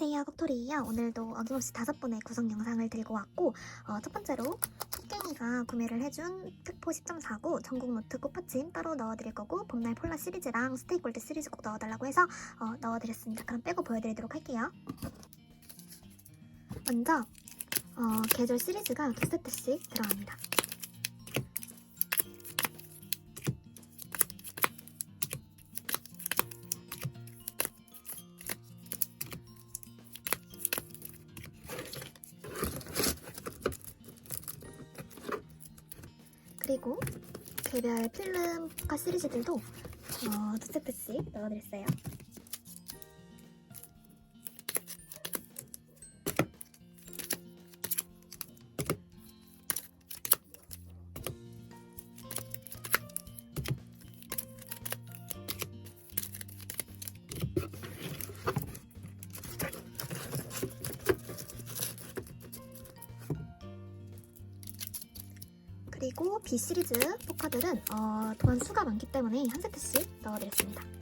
안녕하세요 콕토리예요. 오늘도 어김없이 다섯 번의 구성 영상을 들고 왔고 어, 첫 번째로 토깽이가 구매를 해준 특포 10.4고 전국 노트 꽃받침 따로 넣어드릴 거고 봄날 폴라 시리즈랑 스테이 골드 시리즈 꼭 넣어달라고 해서 어, 넣어드렸습니다. 그럼 빼고 보여드리도록 할게요. 먼저 어, 계절 시리즈가 두 세트씩 들어갑니다 그리고 개별 필름 포카 시리즈들도 어, 두 세트씩 넣어드렸어요. 그리고 B 시리즈 포카들은 어, 도안 수가 많기 때문에 한 세트씩 넣어드렸습니다.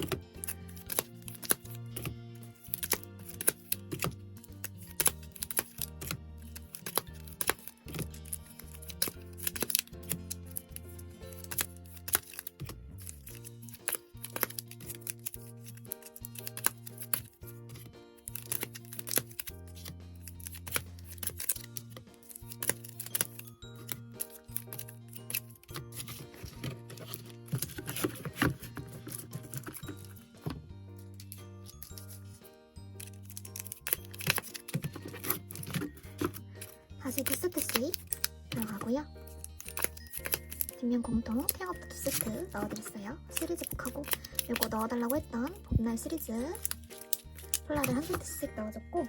공통 탱업도 두 세트 넣어드렸어요. 시리즈 북하고 이거 넣어달라고 했던 봄날 시리즈 폴라를 한 세트씩 넣어줬고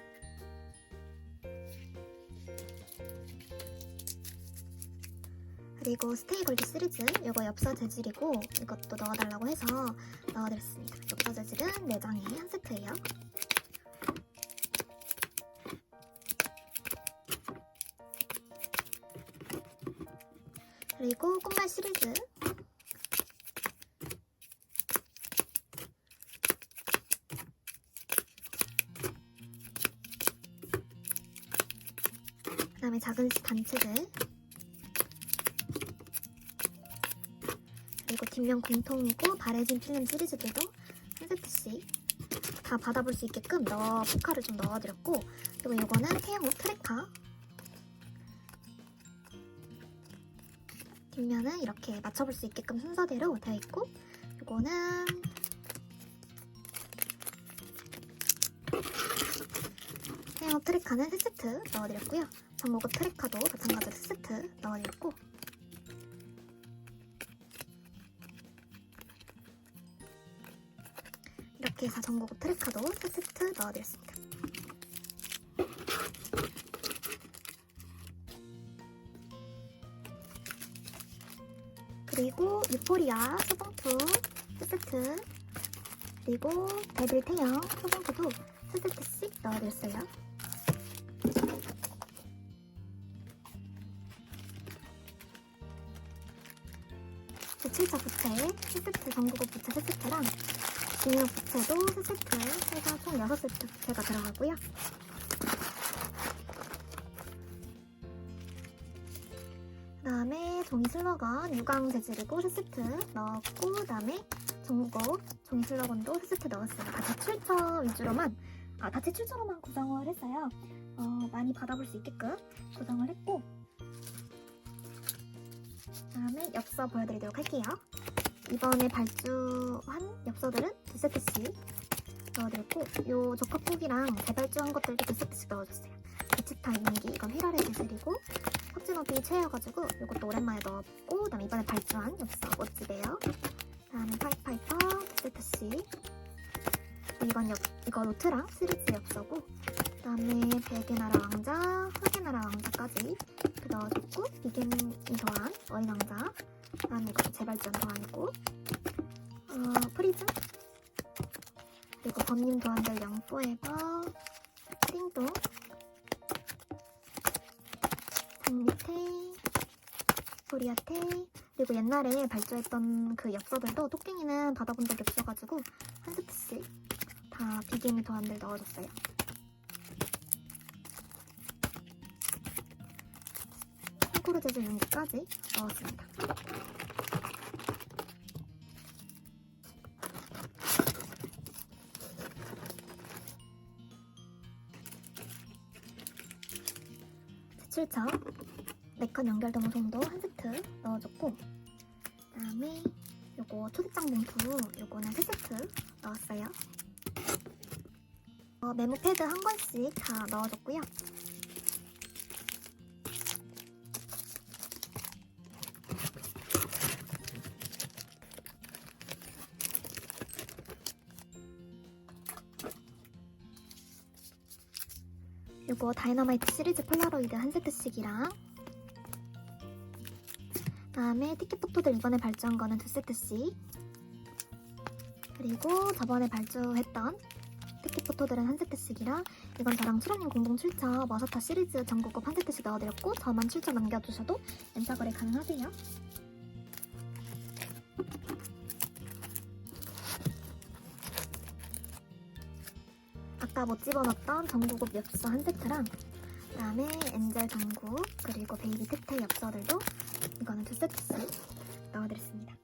그리고 스테이 골드 시리즈 이거 엽서 재질이고 이것도 넣어달라고 해서 넣어드렸습니다. 엽서 재질은 4장에 한 세트예요. 시리즈 그 다음에 작은 단체들. 그리고 뒷면 공통이고 바래진 필름 시리즈들도 한 세트씩 다 받아볼 수 있게끔 넣어 포카를 좀 넣어드렸고 그리고 이거는 태양호 트레카 뒷면은 이렇게 맞춰볼 수 있게끔 순서대로 되어 있고 이거는 헤어 트레카는 세 세트 넣어드렸고요. 전모급 트레카도 마찬가지로 세 세트 넣어드렸고 이렇게 해서 전고급 트레카도 세 세트 넣어드렸습니다. 유포리아 소봉투 세세트 그리고 데빌 태양 소봉투도 세세트씩 넣어드렸어요. 제7차 부채 세세트 전국업 부채 세세트랑 중력 부채도 세세트 해서 총 6세트 부채가 들어가고요. 종이 슬러건 유광 재질이고 세 세트 넣었고 그 다음에 전국어 종이 슬러건도 세 세트 넣었어요. 다 제출처 위주로만 아, 다 제출처로만 구성을 했어요. 어, 많이 받아볼 수 있게끔 구성을 했고 그 다음에 엽서 보여드리도록 할게요. 이번에 발주한 엽서들은 두 세트씩 넣어드렸고 요 적합곡이랑 재발주한 것들도 두 세트씩 넣어줬어요. 비치타 인기 이건 휘라레 재질이고 혁진업이 최애여가지고 이것도 오랜만에 넣었고 그다음에 이번에 발주한 엽서 멋지대요. 그다음에 파이파이퍼 두 세트씩 이건 엽, 이거 노트랑 시리즈 엽서고 그다음에 베개나라 왕자, 흑개나라 왕자까지 넣어줬고 비게미 도안 어린 왕자. 그다음에 이거 재발전 도안이고 어, 프리즘. 그리고 범님 도안들 영포에버 띵동 음, 언니테, 소리한테 그리고 옛날에 발주했던 그 엽서들도 토깽이는 받아본 적이 없어가지고 한 스프씩 다 비기니 도안들 넣어줬어요. 코르 재질 용기까지 넣었습니다. 제출처 네컨 연결 도모송도 한 세트 넣어줬고 그 다음에 요거 초대장 봉투 요거는 세 세트 넣었어요. 어, 메모 패드 한 권씩 다 넣어줬고요. 요거 다이너마이트 시리즈 폴라로이드 한 세트씩이랑 그다음에 티켓 포토들 이번에 발주한 거는 두 세트씩 그리고 저번에 발주했던 티켓 포토들은 한 세트씩이라 이건 저랑 출연님 공동 출처 머사타 시리즈 전국급 한 세트씩 넣어드렸고 저만 출처 남겨주셔도 연차 거래 가능하세요. 아까 못 집어넣었던 전국급 엽서 한 세트랑 그다음에 엔젤 전국 그리고 베이비 특태 엽서들도 이거는 두 세트씩 넣어드렸습니다.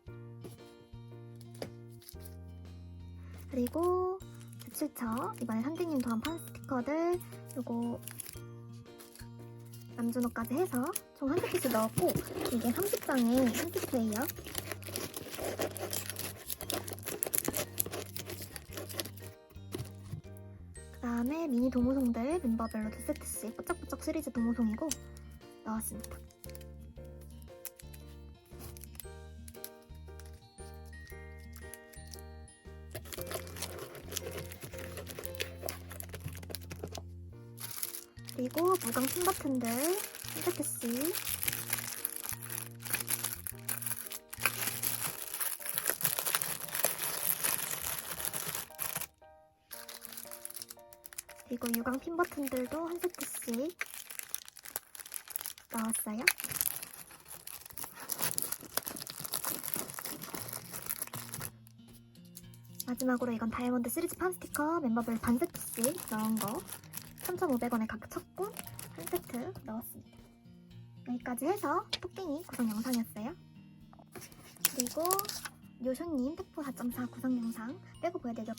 그리고 제출처 이번에 선생님 도안 판 스티커들 요거 남준호까지 해서 총 한 세트씩 넣었고 이게 30장의 한 세트예요. 다음에 미니 도모송들 멤버별로 두 세트씩 뽀짝뽀짝 시리즈 도모송이고 넣었습니다. 그리고 무광 핀 버튼들 한 세트씩 그리고 유광 핀 버튼들도 한 세트씩 넣었어요. 마지막으로 이건 다이아몬드 시리즈 판 스티커 멤버별 반 세트씩 넣은 거 3,500원에 각 첫권 한 세트 넣었습니다. 여기까지 해서 토끼니 구성 영상이었어요. 그리고 요쇼님 택포 4.4 구성 영상 빼고 보여드리도록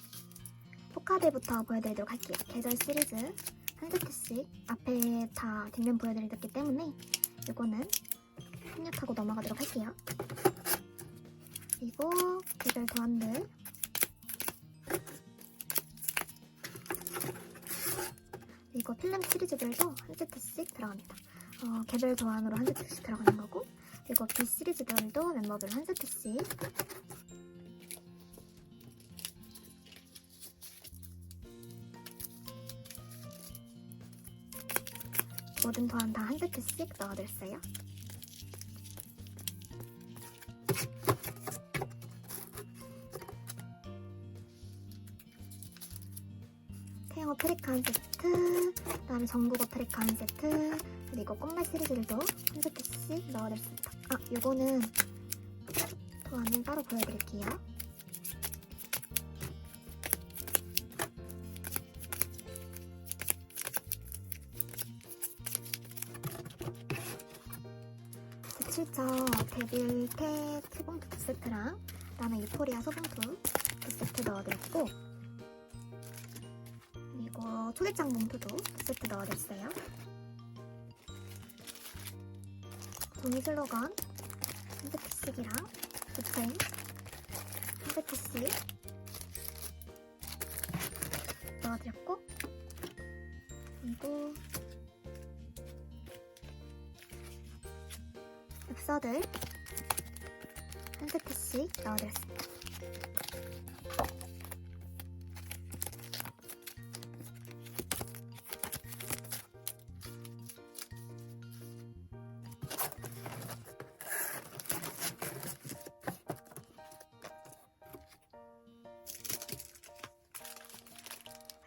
포카드부터 보여드리도록 할게요. 계절 시리즈 한 세트씩 앞에 다 뒷면 보여드렸기 때문에 이거는 생략하고 넘어가도록 할게요. 그리고 계절 도안들 그리고 필름 시리즈들도 한 세트씩 들어갑니다. 어, 개별 도안으로 한 세트씩 들어가는 거고 그리고 B 시리즈들도 멤버별 한 세트씩 모든 도안 다 한 세트씩 넣어뒀어요. 트레카 한 세트, 그 다음에 전국어 트레카 한 세트, 그리고 꽃말 시리즈들도 한 세트씩 넣어드렸습니다. 아, 요거는 도안은 따로 보여드릴게요. 제출처 데빌테 소봉투 두 세트랑 그다음에 유포리아 소봉투 두 세트 넣어드렸고 그리고 초대장 봉투도 두 세트 넣어드렸어요. 종이 슬로건 한 세트씩이랑 붓펜 한 세트씩 넣어드렸고 그리고 엽서들 한 세트씩 넣어드렸습니다.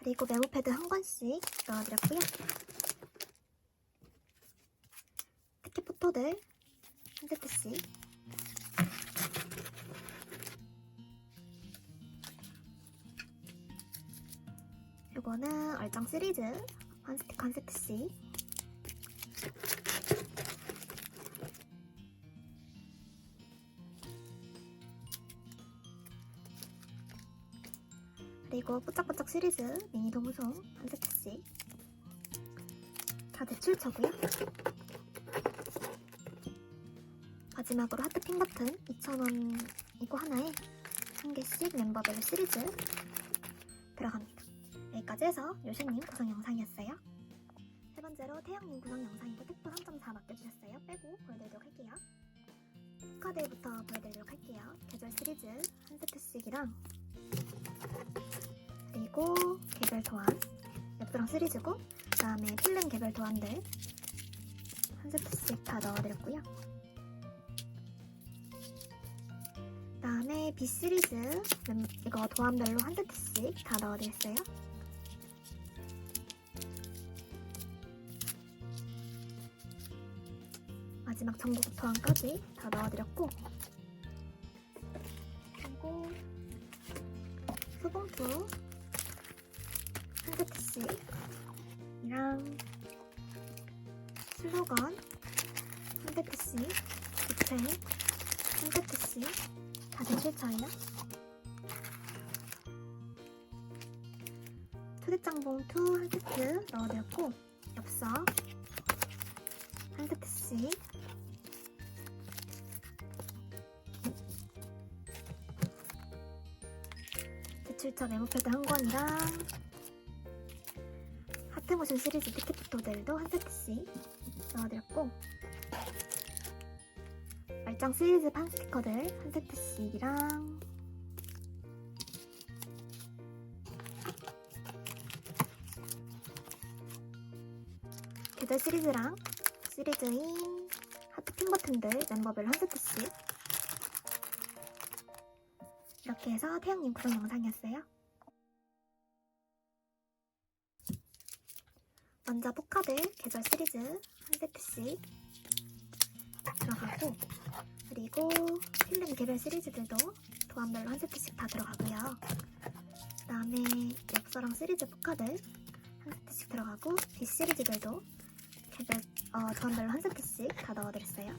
그리고 메모패드 한 권씩 넣어드렸고요. 특히 포토들 한 스푼씩 요거는 얼짱 시리즈. 한 스틱 한 세트씨 그리고 뽀짝뽀짝 시리즈 미니 도무송 한 세트씨 다 대출처고요. 마지막으로 하트 핀 버튼 2,000원 이거 하나에 한 개씩 멤버별 시리즈 들어갑니다. 여기까지 해서 요시님 구성 영상이었어요. 세 번째로 태영님 구성 영상이고 택도 3.4 맡겨주셨어요. 빼고 보여드리도록 할게요. 스카드부터 보여드리도록 할게요. 계절 시리즈 한 세트씩이랑 그리고 개별 도안 옆드랑 시리즈고 그 다음에 필름 개별 도안들 한 세트씩 다 넣어드렸고요. 다음에 B 시리즈 멤- 이거 도안별로 한 세트씩 다 넣어드렸어요. 마지막 전국 도안까지 다 넣어드렸고 그리고 수봉투 한 세트씩 이랑 슬로건 한 세트씩 부채 한 세트씩 다 대실차예요 초대장 봉투 한 세트 넣어드렸고 엽서 한 세트씩 대출처 메모패드 한 권이랑 하트모션 시리즈 티켓포토들도 한 세트씩 넣어드렸고 말짱 시리즈 판 스티커들 한 세트씩이랑. 계절 시리즈랑 시리즈인 하트 핀 버튼들 멤버별 한 세트씩. 이렇게 해서 태영님 구성 영상이었어요. 먼저 포카들 계절 시리즈 한 세트씩 들어가고 그리고 필름 개별 시리즈들도 도안별로 한 세트씩 다 들어가고요. 그 다음에 엽서랑 시리즈 포카들 한 세트씩 들어가고 B 시리즈들도 개별 어, 도안별로 한 세트씩 다 넣어드렸어요.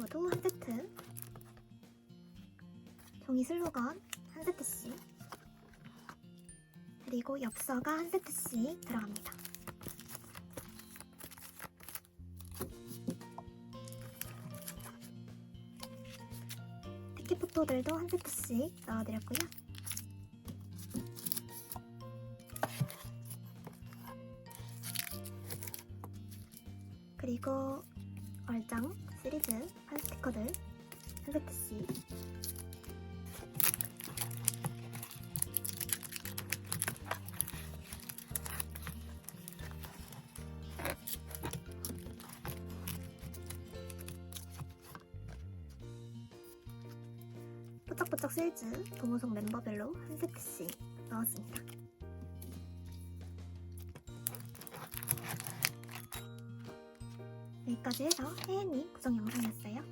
초대장 봉투도 한 세트 종이 슬로건 한 세트씩 그리고 엽서가 한 세트씩 들어갑니다. 티켓포토들도 한 세트씩 넣어드렸고요. 그리고 얼짱 시리즈 한 스티커들 한 세트씩 뽀짝뽀짝 시리즈 동호성 멤버별로 한 세트씩 넣었습니다. 여기까지 해서 혜혜님 구성 영상이었어요.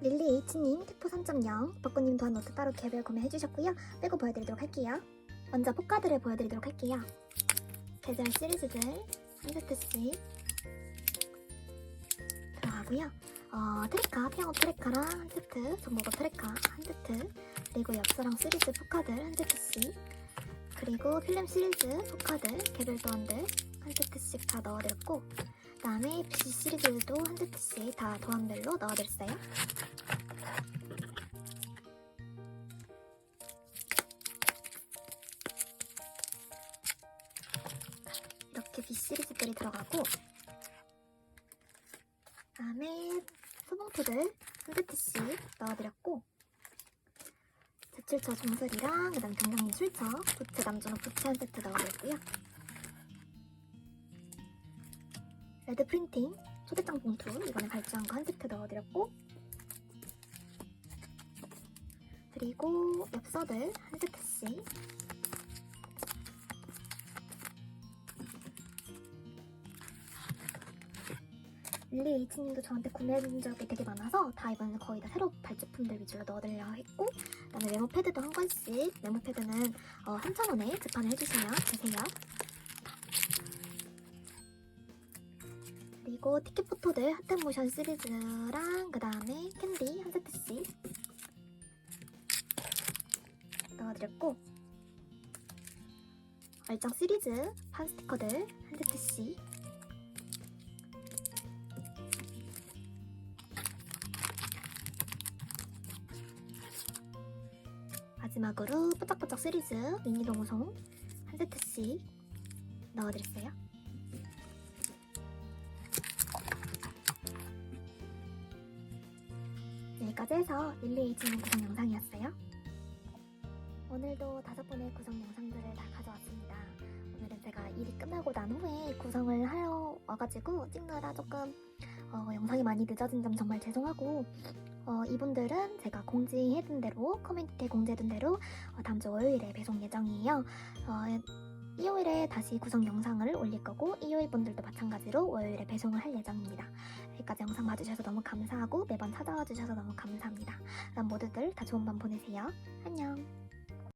릴리 H님 태포 3.0 벚꽃님 도안 노트 따로 개별 구매해주셨고요. 빼고 보여드리도록 할게요. 먼저 포카드를 보여드리도록 할게요. 계절 시리즈들 한 세트씩 들어가고요. 어, 트레카, 피아노 트레카랑 한 세트, 전보고 트레카 한 세트, 그리고 엽서랑 시리즈 포카들 한 세트씩, 그리고 필름 시리즈 포카들, 개별 도안들 한 세트씩 다 넣어드렸고, 그 다음에 BC 시리즈도 한 세트씩 다 도안별로 넣어드렸어요. 이렇게 B 시리즈들이 들어가고, 그 다음에 소봉투들 한 세트씩 넣어드렸고, 제출처 종설이랑 그다음 경장님 출처, 부채 남준호 부채 한 세트 넣어드렸고요. 레드 프린팅 초대장 봉투 이번에 발주한 거 한 세트 넣어드렸고 그리고 엽서들 한 세트씩 릴리 H님도 저한테 구매해준 적이 되게 많아서 다 이번에 거의 다 새로 발주품들 위주로 넣어드리려 했고 그다음에 메모 패드도 한 권씩 메모 패드는 어, 3,000원에 재판을 해주시면 되세요. 그리고 티켓 포토들 핫앤모션 시리즈랑 그 다음에 캔디 한 세트씩 넣어드렸고 얼짱 시리즈 판 스티커들 한 세트씩 마지막으로 뽀짝뽀짝 시리즈 미니 동호송 한 세트씩 넣어드렸어요. 여기까지 해서 릴리 H님 구성 영상이었어요. 오늘도 다섯 번의 구성 영상들을 다 가져왔습니다. 오늘은 제가 일이 끝나고 난 후에 구성을 하러 와가지고 찍느라 조금 어, 영상이 많이 늦어진 점 정말 죄송하고 어, 이분들은 제가 공지해둔 대로 커뮤니티에 공지해둔 대로 어, 다음 주 월요일에 배송 예정이에요. 어, 일요일에 다시 구성 영상을 올릴 거고 일요일 분들도 마찬가지로 월요일에 배송을 할 예정입니다. 여기까지 영상 봐주셔서 너무 감사하고 매번 찾아와 주셔서 너무 감사합니다. 그럼 모두들 다 좋은 밤 보내세요. 안녕.